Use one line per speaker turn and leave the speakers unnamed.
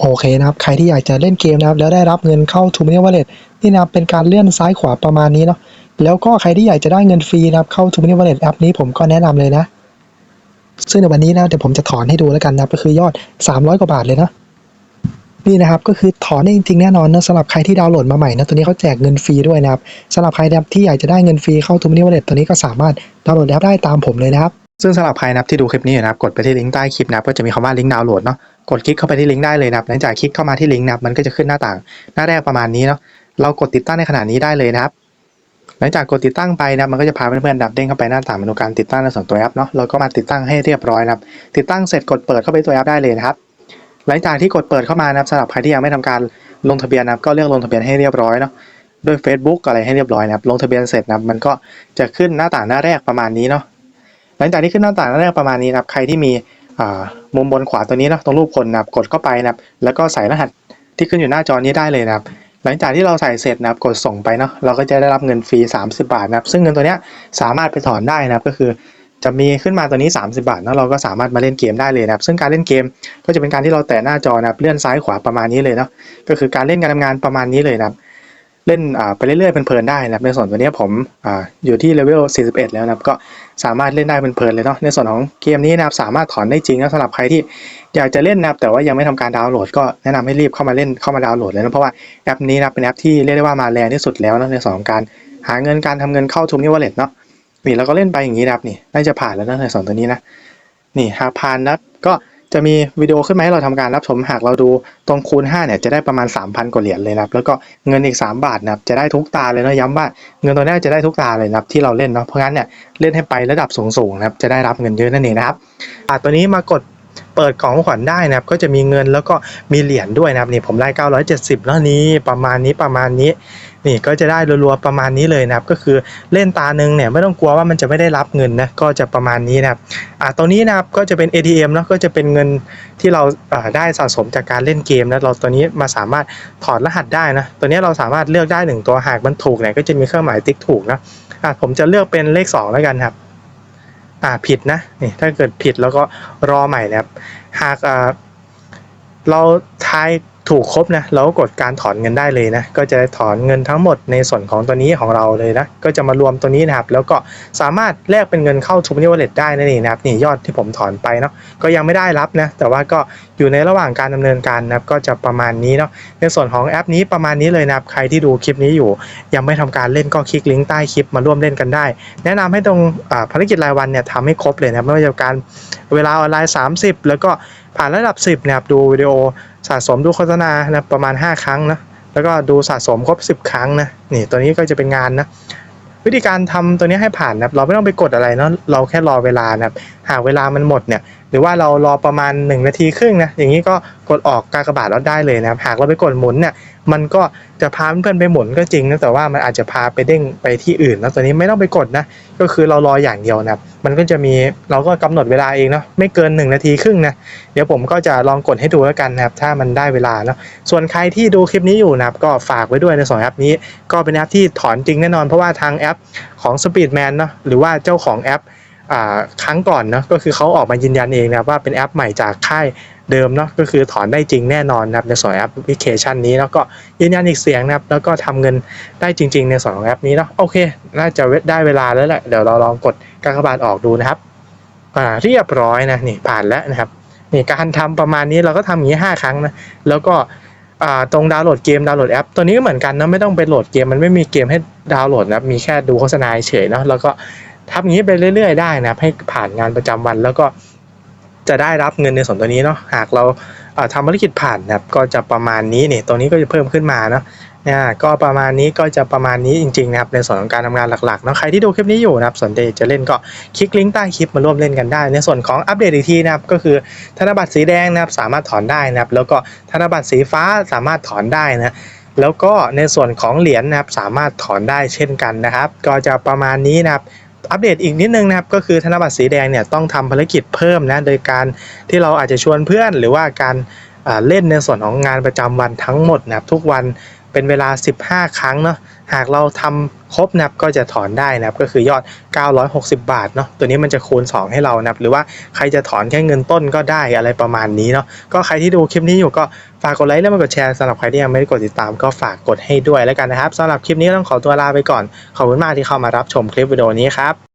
โอเคนะครับ ใครที่อยากจะเล่นเกมนะครับ แล้วได้รับเงินเข้า t ูมิเนียว Wallet นี่นะครับเป็นการเลื่อนซ้ายขวาประมาณนี้เนาะแล้วก็ใครที่อยากจะได้เงินฟรีนะครับเข้า t ูมิเนียว Wallet แอปนี้ผมก็แนะนำเลยนะ ซึ่งในวันนี้นะเดี๋ยวผมจะถอนให้ดูแล้วกันนะก็คือยอด 300 กว่าบาทเลยนะนี่นะครับก็คือถอนได้จริงๆแน่นอนนะสำหรับใครที่ดาวน์โหลดมาใหม่นะตัวนี้เขาแจกเงินฟรีด้วยนะครับสำหรับใครนะที่อยากจะได้เงินฟรีเข้า t ูมิเนียว Wallet ตัวนี้ก็สามารถดาวน์โหลดแอปได้ตามผมเลยนะครับ
ซึ่งสำหรับใครนะครับที่ดูคลิปนี้นะครับกดไปที่ลิงก์ใต้คลิปนะครับก็จะมีคำว่าลิงก์ดาวน์โหลดเนาะ กดคลิกเข้าไปที่ลิงก์ได้เลยนะครับหลังจากคลิกเข้ามาที่ลิงก์นะครับมันก็จะขึ้นหน้าต่าง หน้าแรกประมาณนี้เนาะเรากดติดตั้งในขณะนี้ได้เลยนะครับ หลังจากกดติดตั้งไปนะมันก็จะพาเพื่อนๆดับเด้งเข้าไปหน้าต่างเมนูการติดตั้งในส่วนตัวแอปเนาะเราก็มาติดตั้งให้เรียบร้อยนะครับ ติดตั้งเสร็จกดเปิดเข้าไปตัวแอปได้เลยนะครับ หลังจากที่กดเปิดเข้ามานะครับสำหรับใครที่ยังไม่ทำการลงทะเบียนนะครับก็เลือกลงทะเบียนให้เรียบร้อยเนาะด้วย Facebook อะไรให้เรียบร้อยนะครับลงทะเบียนเสร็จนับมันก็จะขึ้นหน้าต่างหน้าแรกประมาณนี้เนาะหลังจากที่ขึ้นหน้าต่างหน้าแรกประมาณนี้นะครับใครที่มี มุมบนขวาตัวนี้นะตรงรูปคนนะกดเข้าไปนะแล้วก็ใส่รหัสที่ขึ้นอยู่หน้าจอนี้ได้เลยนะครับหลังจากที่เราใส่เสร็จนะครับกดส่งไปเนาะเราก็จะได้รับเงินฟรี 30 บาทนะครับซึ่งเงินตัวเนี้ยสามารถไปถอนได้นะครับก็คือจะมีขึ้นมาตัวนี้ 30 บาทแล้วเราก็สามารถมาเล่นเกมได้เลยนะครับ ซึ่งการเล่นเกมก็จะเป็นการที่เราแตะหน้าจอนะครับเลื่อนซ้ายขวาประมาณนี้เลยเนาะก็คือการเล่นการทำงานประมาณนี้เลยนะครับ เล่นไปเรื่อยๆเพลินๆได้นะในส่วนตัวนี้ผมออยู่ที่เลเวล 41 แล้วนะก็สามารถเล่นได้เพลินๆเลยเนาะในส่วนของเกมนี้นะครับสามารถถอนได้จริงนะสำหรับใครที่อยากจะเล่นนะแต่ว่ายังไม่ทำการดาวน์โหลดก็แนะนำให้รีบเข้ามาเล่นเข้ามาดาวน์โหลดเลยนะเพราะว่าแอปนี้นะเป็นแอปที่เรียกได้ว่ามาแรงที่สุดแล้วนะในส่วนของการหาเงินการทำเงินเข้าทุมนี่วอลเล็ตเนาะนี่เราก็เล่นไปอย่างนี้นะครับนี่น่าจะผ่านแล้วนะในส่วนตัวนี้นะนี่หากผ่านนะก็ จะมีวิดีโอขึ้นมาให้เราทำการรับชมหากเราดูตรงคูณ5เนี่ยจะได้ประมาณ 3,000 กว่าเหรียญเลยนะครับแล้วก็เงินอีก 3 บาทนะครับจะได้ทุกตาเลยนะย้ำว่าเงินตัวนี้จะได้ทุกตาเลยนะครับที่เราเล่นเนาะเพราะงั้นเนี่ยเล่นให้ไประดับสูงๆนะครับจะได้รับเงินเยอะนั่นเองนะครับอะตัวนี้มากดเปิดของขวัญได้นะครับก็จะมีเงินแล้วก็มีเหรียญด้วยนะครับนี่ผมได้970 แล้วนี้ประมาณนี้ประมาณนี้ นี่ก็จะได้รัวๆประมาณนี้เลยนะครับ ก็คือเล่นตาหนึ่งเนี่ยไม่ต้องกลัวว่ามันจะไม่ได้รับเงินนะก็จะประมาณนี้นะครับอ่าตัวนี้นะครับก็จะเป็น ATM เนาะก็จะเป็นเงินที่เราได้สะสมจากการเล่นเกมนะเราตัวนี้มาสามารถถอดรหัสได้นะตัวนี้เราสามารถเลือกได้หนึ่งตัวหากมันถูกเนี่ยก็จะมีเครื่องหมายติ๊กถูกนะอ่าผมจะเลือกเป็นเลข 2 แล้วกันครับอ่าผิดนะนี่ถ้าเกิดผิดแล้วก็รอใหม่นะครับ หากเราทาย ถูกครบนะเราก็กดการถอนเงินได้เลยนะก็จะถอนเงินทั้งหมดในส่วนของตัวนี้ของเราเลยนะก็จะมารวมตัวนี้นะครับ แล้วก็สามารถแลกเป็นเงินเข้า t ู m นิว Wallet ได้นั่นเองนะครับนี่ยอดที่ผมถอนไปเนาะก็ยังไม่ได้รับนะแต่ว่าก็อยู่ในระหว่างการดำเนินการนะครับก็จะประมาณนี้เนาะในส่วนของแอปนี้ประมาณนี้เลยนะครับใครที่ดูคลิปนี้อยู่ ยังไม่ทำการเล่นก็คลิกลิงก์ใต้คลิปมาร่วมเล่นกันได้ แนะนำให้ตรงภารกิจรายวันเนี่ยทำให้ครบเลยนะครับไม่ว่าจะการเวลาออนไลน์ 30 แล้วก็ผ่านระดับ 10นะครับดูวิดีโอ สะสมดูโฆษณานะประมาณ 5 ครั้งนะแล้วก็ดูสะสมครบ 10 ครั้งนะนี่ตัวนี้ก็จะเป็นงานนะวิธีการทำตัวนี้ให้ผ่านนะครับเราไม่ต้องไปกดอะไรเนาะเราแค่รอเวลานะครับ หากเวลามันหมดเนี่ยหรือว่าเรารอประมาณ 1 นาทีครึ่งนะอย่างนี้ก็กดออกกากบาทแล้วได้เลยนะครับหากเราไปกดหมุนเนี่ยมันก็จะพาเพื่อนไปหมุนก็จริงนะแต่ว่ามันอาจจะพาไปเด้งไปที่อื่นนะตัวนี้ไม่ต้องไปกดนะก็คือเรารออย่างเดียวนะครับมันก็จะมีเราก็กำหนดเวลาเองเนาะไม่เกิน 1 นาทีครึ่งนะเดี๋ยวผมก็จะลองกดให้ดูแล้วกันนะครับถ้ามันได้เวลาเนาะส่วนใครที่ดูคลิปนี้อยู่นะครับก็ฝากไว้ด้วยในสองแอปนี้ ก็เป็นแอปที่ถอนจริงแน่นอน เพราะว่าทางแอปของ Speedman เนาะหรือว่าเจ้าของแอป ครั้งก่อนเนาะก็คือเขาออกมายืนยันเองนะว่าเป็นแอปใหม่จากค่ายเดิมเนาะก็คือถอนได้จริงแน่นอนนะครับในส่วนแอปพลิเคชันนี้แล้วก็ยืนยันอีกเสียงนะครับแล้วก็ทำเงินได้จริง ๆ ในส่วนของแอปนี้เนาะโอเค น่าจะได้เวลาแล้วแหละเดี๋ยวเราลองกดกากบาทออกดูนะครับอ่าเรียบร้อยนะนี่ผ่านแล้วนะครับนี่การทำประมาณนี้เราก็ทำอย่างนี้5ครั้งนะแล้วก็ตรงดาวน์โหลดเกมดาวน์โหลดแอปตัวนี้ก็เหมือนกันนะไม่ต้องไปโหลดเกมมันไม่มีเกมให้ดาวน์โหลดนะมีแค่ดูโฆษณาเฉยเนาะแล้วก็ ทำอย่างนี้ไปเรื่อย ๆ ได้นะให้ผ่านงานประจำวันแล้วก็จะได้รับเงินในส่วนตัวนี้เนาะหากเราทำภารกิจผ่านนะครับก็จะประมาณนี้เนี่ยตัวนี้ก็จะเพิ่มขึ้นมาเนาะเนี่ยก็ประมาณนี้ก็จะประมาณนี้จริงๆนะครับในส่วนของการทำงานหลักๆเนาะใครที่ดูคลิปนี้อยู่นะครับสนใจจะเล่นก็คลิกลิงก์ใต้คลิปมาร่วมเล่นกันได้ ในส่วนของอัปเดตอีกทีนะครับก็คือธนบัตรสีแดงนะครับสามารถถอนได้นะครับแล้วก็ธนบัตรสีฟ้าสามารถถอนได้นะแล้วก็ในส่วนของเหรียญนะครับสามารถถอนได้เช่นกันนะครับ ก็จะประมาณนี้นะครับ อัปเดตอีกนิดนึงนะครับก็คือธนบัตรสีแดงเนี่ยต้องทำภารกิจเพิ่มนะโดยการที่เราอาจจะชวนเพื่อนหรือว่าการเล่นในส่วนของงานประจำวันทั้งหมดนะครับทุกวัน เป็นเวลา 15 ครั้งเนาะหากเราทำครบนะครับก็จะถอนได้นะครับก็คือยอด 960 บาทเนาะตัวนี้มันจะคูณ 2 ให้เรานะครับหรือว่าใครจะถอนแค่เงินต้นก็ได้อะไรประมาณนี้เนาะก็ใครที่ดูคลิปนี้อยู่ก็ฝากกดไลค์และมากดแชร์สำหรับใครที่ยังไม่ได้กดติดตามก็ฝากกดให้ด้วยแล้วกันนะครับสำหรับคลิปนี้ต้องขอตัวลาไปก่อนขอบคุณมากที่เข้ามารับชมคลิปวิดีโอนี้ครับ